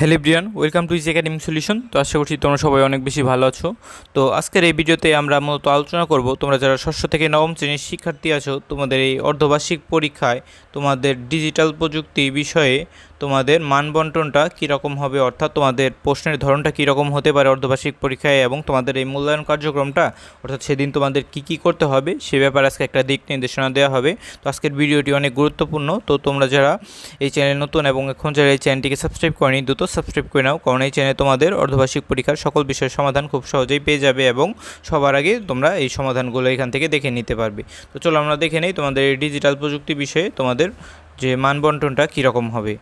Hello Brian welcome to is academic solution তো আশা করছি তোমরা সবাই অনেক বেশি ভালো আছো। তো আজকের এই ভিডিওতে আমরা মূলত আলোচনা করব, তোমরা যারা ষষ্ঠ থেকে নবম শ্রেণির শিক্ষার্থী আছো, তোমাদের এই অর্ধবার্ষিক পরীক্ষায় তোমাদের ডিজিটাল প্রযুক্তি বিষয়ে তোমাদের মানবন্টনটা কীরকম হবে, অর্থাৎ তোমাদের প্রশ্নের ধরনটা কীরকম হতে পারে অর্ধবার্ষিক পরীক্ষায় এবং তোমাদের এই মূল্যায়ন কার্যক্রমটা, অর্থাৎ সেদিন তোমাদের কী কী করতে হবে, সে ব্যাপারে আজকে একটা দিক নির্দেশনা দেওয়া হবে। তো আজকের ভিডিওটি অনেক গুরুত্বপূর্ণ। তো তোমরা যারা এই চ্যানেল নতুন এবং এখন যারা এই চ্যানেলটিকে সাবস্ক্রাইব করেনি, দ্রুত সাবস্ক্রাইব করে নাও, কারণ এই চ্যানেলে তোমাদের অর্ধবার্ষিক পরীক্ষার সকল বিষয়ের সমাধান খুব সহজেই পেয়ে যাবে এবং সবার আগে তোমরা এই সমাধানগুলো এখান থেকে দেখে নিতে পারবে। তো চলো আমরা দেখে নেই তোমাদের ডিজিটাল প্রযুক্তি বিষয়ে তোমাদের যে মানবন্টনটা কীরকম হবে।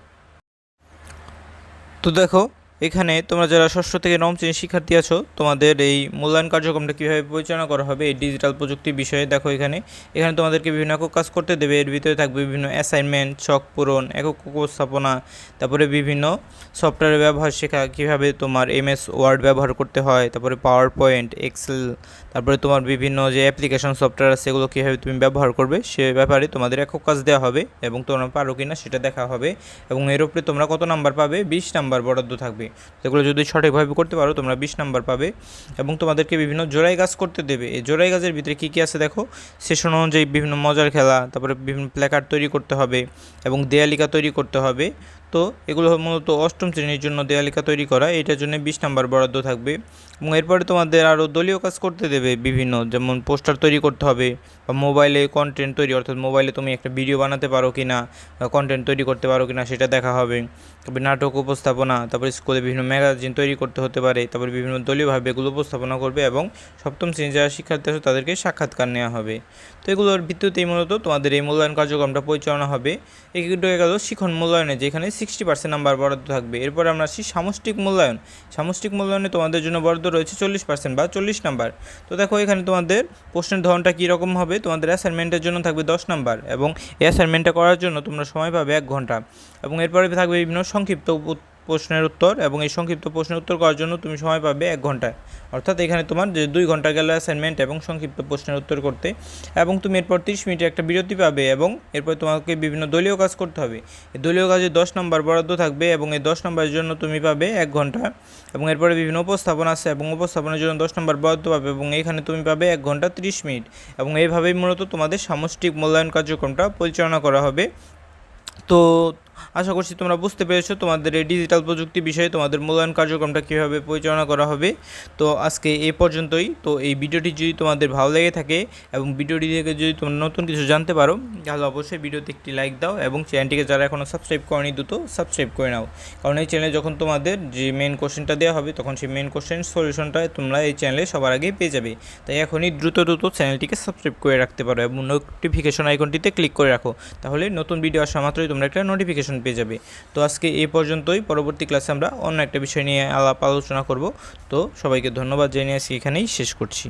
তো দেখো এখানে তোমরা যারা ষষ্ঠ থেকে নবম শ্রেণির শিক্ষার্থী আছো, তোমাদের এই মূল্যায়ন কার্যক্রমটা কীভাবে পরিচালনা করা হবে এই ডিজিটাল প্রযুক্তি বিষয়ে দেখো এখানে। এখানে তোমাদেরকে বিভিন্ন একক কাজ করতে দেবে, এর ভিতরে থাকবে বিভিন্ন অ্যাসাইনমেন্ট ছক পূরণ, একক উপস্থাপনা, তারপরে বিভিন্ন সফটওয়্যার ব্যবহার শেখা, কীভাবে তোমার এমএস ওয়ার্ড ব্যবহার করতে হয়, তারপরে পাওয়ার পয়েন্ট এক্সেল তারপরে তোমার বিভিন্ন যে অ্যাপ্লিকেশন সফটওয়্যার আছে সেগুলো কীভাবে তুমি ব্যবহার করবে, সে ব্যাপারে তোমাদের একক কাজ দেওয়া হবে এবং তোমরা পারো কি না সেটা দেখা হবে এবং এর উপরে তোমরা কত নাম্বার পাবে? বিশ নাম্বার বরাদ্দ থাকবে। সেগুলো যদি সঠিকভাবে করতে পারো, তোমরা বিশ নাম্বার পাবে এবং তোমাদেরকে বিভিন্ন জোড়াই গাছ করতে দেবে। এই জোড়াই গাছের ভিতরে কী কী আছে দেখো? সেশন অনুযায়ী বিভিন্ন মজার খেলা, তারপরে বিভিন্ন প্ল্যাকার্ড তৈরি করতে হবে এবং দেয়ালিকা তৈরি করতে হবে। তো এগুলো মূলত অষ্টম শ্রেণির জন্য দেয়ালিকা তৈরি করা, এটার জন্য বিশ নাম্বার বরাদ্দ থাকবে। এবং এরপরে তোমাদের আরও দলীয় কাজ করতে দেবে বিভিন্ন, যেমন পোস্টার তৈরি করতে হবে বা মোবাইলে কন্টেন্ট তৈরি, অর্থাৎ মোবাইলে তুমি একটা ভিডিও বানাতে পারো কি না বা কন্টেন্ট তৈরি করতে পারো কি না সেটা দেখা হবে। তারপরে নাটক উপস্থাপনা, তারপরে স্কুলে বিভিন্ন ম্যাগাজিন তৈরি করতে হতে পারে, তারপরে বিভিন্ন দলীয়ভাবে এগুলো উপস্থাপনা করবে এবং সপ্তম শ্রেণির যারা শিক্ষার্থী আছে তাদেরকে সাক্ষাৎকার নেওয়া হবে। তো এগুলোর ভিত্তিতেই মূলত তোমাদের এই মূল্যায়ন কার্যক্রমটা পরিচালনা হবে। এগুলো গেল শিখন মূল্যায়নে, যেখানে সিক্সটি পার্সেন্ট নাম্বার বরাদ্দ থাকবে। এরপর আমরা আসি সামষ্টিক মূল্যায়ন। সামষ্টিক মূল্যায়নে তোমাদের জন্য বরাদ্দ রয়েছে চল্লিশ পার্সেন্ট বা চল্লিশ নাম্বার। তো দেখো এখানে তোমাদের প্রশ্নের ধরনটা কীরকম হবে? তোমাদের অ্যাসাইনমেন্টের জন্য থাকবে দশ নাম্বার এবং এই অ্যাসাইনমেন্টটা করার জন্য তোমরা সময় পাবে এক ঘণ্টা। এবং এরপরে থাকবে বিভিন্ন সংক্ষিপ্ত প্রশ্নের উত্তর এবং এই সংক্ষিপ্ত প্রশ্নের উত্তর করার জন্য তুমি সময় পাবে এক ঘণ্টা অর্থাৎ এখানে তোমার যে দুই ঘণ্টা গেল অ্যাসাইনমেন্ট এবং সংক্ষিপ্ত প্রশ্নের উত্তর করতে এবং তুমি এরপর তিরিশ মিনিটে একটা বিরতি পাবে এবং এরপর তোমাকে বিভিন্ন দলীয় কাজ করতে হবে। এই দলীয় কাজে দশ নম্বর বরাদ্দ থাকবে এবং এই দশ নম্বরের জন্য তুমি পাবে এক ঘণ্টা এবং এরপরে বিভিন্ন উপস্থাপনা আছে এবং উপস্থাপনার জন্য দশ নম্বর বরাদ্দ পাবে এবং এখানে তুমি পাবে এক ঘণ্টা তিরিশ মিনিট এবং এইভাবেই মূলত তোমাদের সামষ্টিক মূল্যায়ন কার্যক্রমটা পরিচালনা করা হবে। তো আশা করছি তোমরা বুঝতে পেরেছ তোমাদের এই ডিজিটাল প্রযুক্তি বিষয়ে তোমাদের মূল্যায়ন কার্যক্রমটা কীভাবে পরিচালনা করা হবে। তো আজকে এ পর্যন্তই। তো এই ভিডিওটি যদি তোমাদের ভালো লেগে থাকে এবং ভিডিওটি থেকে যদি তোমরা নতুন কিছু জানতে পারো, তাহলে অবশ্যই ভিডিওতে একটি লাইক দাও এবং চ্যানেলটিকে যারা এখনও সাবস্ক্রাইব করেনি, দ্রুত সাবস্ক্রাইব করে নাও। কারণ এই চ্যানেলে যখন তোমাদের যে মেন কোশ্চেনটা দেওয়া হবে, তখন সেই মেন কোশ্চেন সলিউশনটা তোমরা এই চ্যানেলে সবার আগেই পেয়ে যাবে। তাই এখনই দ্রুত দ্রুত চ্যানেলটিকে সাবস্ক্রাইব করে রাখতে পারো এবং নোটিফিকেশন আইকনটিতে ক্লিক করে রাখো। তাহলে নতুন ভিডিও আসা মাত্রই তোমরা একটা নোটিফিকেশন পেয়ে যাবে। তো আজকে এই পর্যন্তই। পরবর্তী ক্লাসে আমরা অন্য একটা বিষয় নিয়ে আলাপ আলোচনা করব। তো সবাইকে ধন্যবাদ জানিয়ে আজকে এখানেই শেষ করছি।